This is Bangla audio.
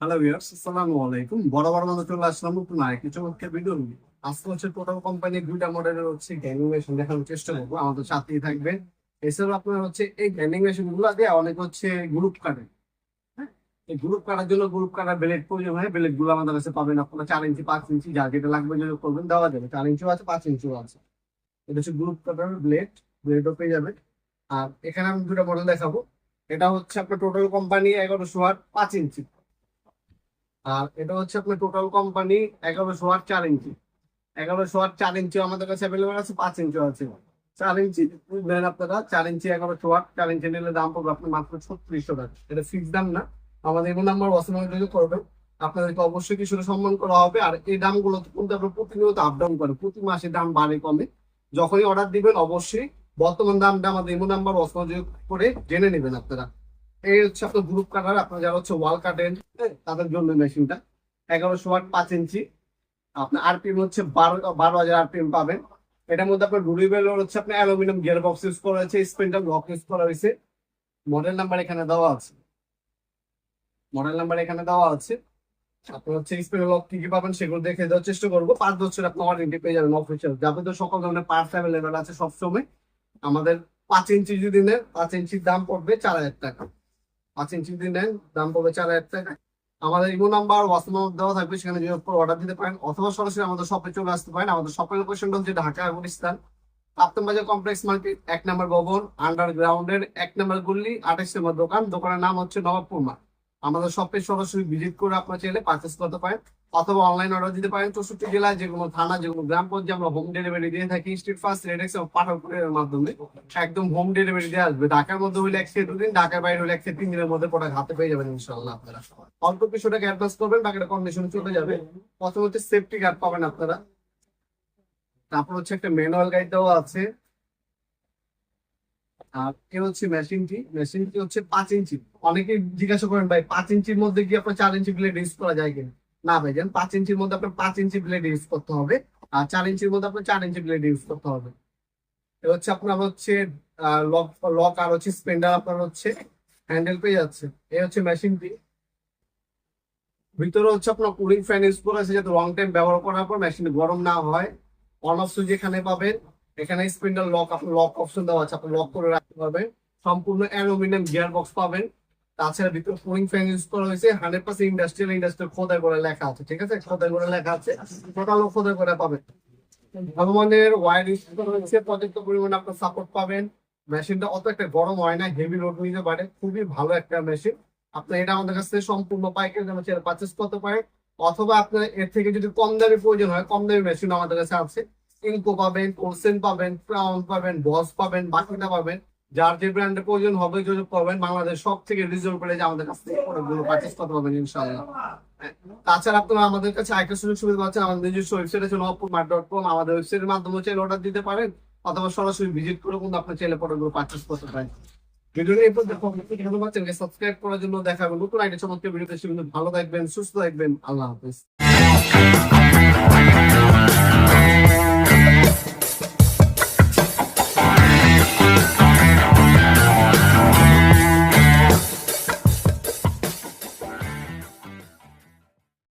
হ্যালো ভিউয়ার্স আসসালামু আলাইকুম। বড় মতো চলে আসলাম নতুন আরেকটি চমৎকার ভিডিও আজকে হচ্ছে টোটাল কোম্পানির দুইটা মডেলের হচ্ছে গ্যানিং মেশিন দেখানোর চেষ্টা করব। আমাদের সাথেই থাকবে এছাড়াও আপনার হচ্ছে এই গ্যানিং মেশিনগুলো দিয়ে অনেক হচ্ছে গ্রুপ কাটে হ্যাঁ? এই গ্রুপ কাটার জন্য গ্রুপ কাটার ব্লেড প্রয়োজন হয়। ব্লেডগুলো আমাদের কাছে পাবেন আপনারা চার ইঞ্চি, পাঁচ ইঞ্চি, যার যেটা লাগবে যদি করবেন দেওয়া যাবে। চার ইঞ্চিও আছে, পাঁচ ইঞ্চিও আছে। এটা হচ্ছে গ্রুপ কাটার ব্লেড ব্লেডও পেয়ে যাবে আর এখানে আমি দুটো মডেল দেখাবো। এটা হচ্ছে আপনার টোটাল কোম্পানি এগারোশো আট পাঁচ ইঞ্চি। আর এটা হচ্ছে আপনার টোটাল কোম্পানি এগারোশো আট চার ইঞ্চি। এগারোশো আট চার ইঞ্চি আমাদের কাছে অ্যাভেলেবেল আছে, পাঁচ ইঞ্চিও আছে। চার ইঞ্চি, নেন আপনারা, চার ইঞ্চি এগারোশো আট চার ইঞ্চি নিলে দাম পড়বে আপনার মাত্র ছত্রিশশো টাকা। এটা ফিক্স দাম না, আমাদের এমন নাম্বার অসমান যদি করবেন। আপনাদেরকে অবশ্যই কিছুটা সম্মান করা হবে, আর এই দামগুলো কিন্তু আপনার প্রতিনিয়ত আপ ডাউন করে, প্রতি মাসে দাম বাড়ে কমে। যখনই অর্ডার দিবেন, অবশ্যই বর্তমান দামটা আমাদের এমন নাম্বার অসমান করে জেনে নেবেন আপনারা। এই হচ্ছে আপনার গ্রুপ কাটার আপনার যারা হচ্ছে হ্যাঁ, তাদের জন্য মেশিনটা। এগারোশো ওয়াট পাঁচ ইঞ্চি। আপনার হচ্ছে বারো বারো হাজার পাবেন। এটার মধ্যে আপনার হচ্ছে আপনার অ্যালুমিনিয়াম গিয়ার বক্স করা করা হয়েছে। মডেল নাম্বার এখানে দেওয়া আছে। মডেল নাম্বার এখানে দেওয়া আছে। আপনার হচ্ছে কি পাবেন সেগুলো দেখে দেওয়ার চেষ্টা করব। পাঁচ বছর আপনি পেয়ে যাবেন অফিসিয়াল যাবতীয় সকল ধরনের পার্টস অ্যাভেলেবেল আছে সবসময়। আমাদের পাঁচ ইঞ্চি যদি নেন পাঁচ ইঞ্চির দাম পড়বে চার হাজার টাকা। পাঁচ ইঞ্চি নেন, দাম পড়বে চার হাজার টাকা। আমাদের ইমো নাম্বার, হোয়াটসঅ্যাপ দেওয়া থাকবে, সেখানে যদি অর্ডার দিতে পারেন, অথবা সরাসরি আমাদের শপে চলে আসতে পারেন। আমাদের শপের লোকেশনটা হচ্ছে ঢাকা গুলিস্তান কাপ্তান বাজার কমপ্লেক্স মার্কেট এক নম্বর ভবন আন্ডারগ্রাউন্ডের এক নম্বর গুল্লি আঠাশ নম্বর দোকান। দোকানের নাম হচ্ছে নবাবপুর মার্ট। আমাদের শপে সরাসরি ভিজিট করে আপনার চাইলে পারচেস করতে পারেন। অথবা অনলাইন অর্ডার দিতে পারেন। চৌষট্টি জেলায় যে কোনো থানা যে কোনো গ্রাম পর্যায়ে আমরা হোম ডেলিভারি দিয়ে থাকি। স্ট্রিট ফার্স্ট রেডেক্স এবং পাঠানোর মাধ্যমে। একদম হোম ডেলিভারি দিয়ে আসবে। ঢাকার মধ্যে হলে একশো দুদিন, ঢাকার বাইরে হলে একশো তিন দিনের মধ্যে প্রোডাক্ট হাতে পেয়ে যাবেন ইনশাল্লাহ আপনারা। অল্প কিছু টাকা অ্যাডভান্স করবেন, বাকিটা কন্ডিশনে চলে যাবে। প্রথম হচ্ছে সেফটি গার্ড পাবেন আপনারা। তারপর হচ্ছে একটা ম্যানুয়াল গাইড দেওয়া আছে। আর এ হচ্ছে মেশিনটি মেশিনটি হচ্ছে পাঁচ ইঞ্চি। অনেকে জিজ্ঞাসা করেন, ভাই, পাঁচ ইঞ্চির মধ্যে কি আপনার চার ইঞ্চি ব্লেড ইউজ করা যায় কিনা? না ভাই জান পাঁচ ইঞ্চির মধ্যে আপনার পাঁচ ইঞ্চি ব্লেড ইউজ করতে হবে। আর চার ইঞ্চির মধ্যে আপনার চার ইঞ্চি ব্লেড ইউজ করতে হবে। এ হচ্ছে আপনার হচ্ছে লক লক আর হচ্ছে স্পেন্ডার আপনার হচ্ছে হ্যান্ডেল পেয়ে যাচ্ছে। এই হচ্ছে মেশিনটি ভিতরে হচ্ছে আপনার কুলিং ফ্যান ইউজ করা আছে যাতে লং টাইম ব্যবহার করার পর মেশিন গরম না হয়। অন অফ সুইচ এখানে পাবেন। এখানে স্পিন্ডার লক আপনার লক অপশন দেওয়া আছে। আপনি লক করে রাখতে পারবেন। সম্পূর্ণ অ্যালুমিনিয়াম গিয়ার বক্স পাবেন। তাছাড়া ভিতরে ফ্যান ইউজ করা হয়েছে হান্ড্রেড পার্সেন্ট ইন্ডাস্ট্রিয়াল ইন্ডাস্ট্রি খোদাই করে লেখা আছে, ঠিক আছে? খোদাই করে লেখা আছে। করে পাবেন। ওয়ার ইউজ করা হয়েছে পর্যাপ্ত পরিমাণে আপনার সাপোর্ট পাবেন। মেশিনটা অত একটা গরম হয় না হেভি লোড নিতে পারে, খুবই ভালো একটা মেশিন আপনি এটা আমাদের কাছ থেকে সম্পূর্ণ পাইকারি দামে পারচেস করতে পারেন। অথবা আপনার এর থেকে যদি কম দামে প্রয়োজন হয়, কম দামি মেশিন আমাদের কাছে আছে। ইনকো পাবেন কোলসেন পাবেন ক্রাউন পাবেন বস পাবেন, বাকিটা পাবেন। যার যে ব্র্যান্ডের প্রয়োজন হবে বাংলাদেশ সব থেকে করে যে আমাদের কাছ থেকে প্রোডাক্টগুলো করতে পারবেন ইনশাআল্লাহ। তাছাড়া আপনারা আমাদের কাছে আরেকটা সুযোগ সুবিধা পাচ্ছেন, আমাদের নিজস্ব ওয়েবসাইট আছে নবপুর মার্ট ডট কম আমাদের ওয়েবসাইটের মাধ্যমে চাইলে অর্ডার দিতে পারেন, অথবা সরাসরি ভিজিট করে কিন্তু আপনার চাইলে প্রোডাক্টগুলো পারচেস করতে পারেন। ভিডিওটা এই সাবস্ক্রাইব করার জন্য দেখা হবে নতুন আইডি চমৎকার ভিডিও ভালো থাকবেন, সুস্থ থাকবেন, আল্লাহ হাফিজ।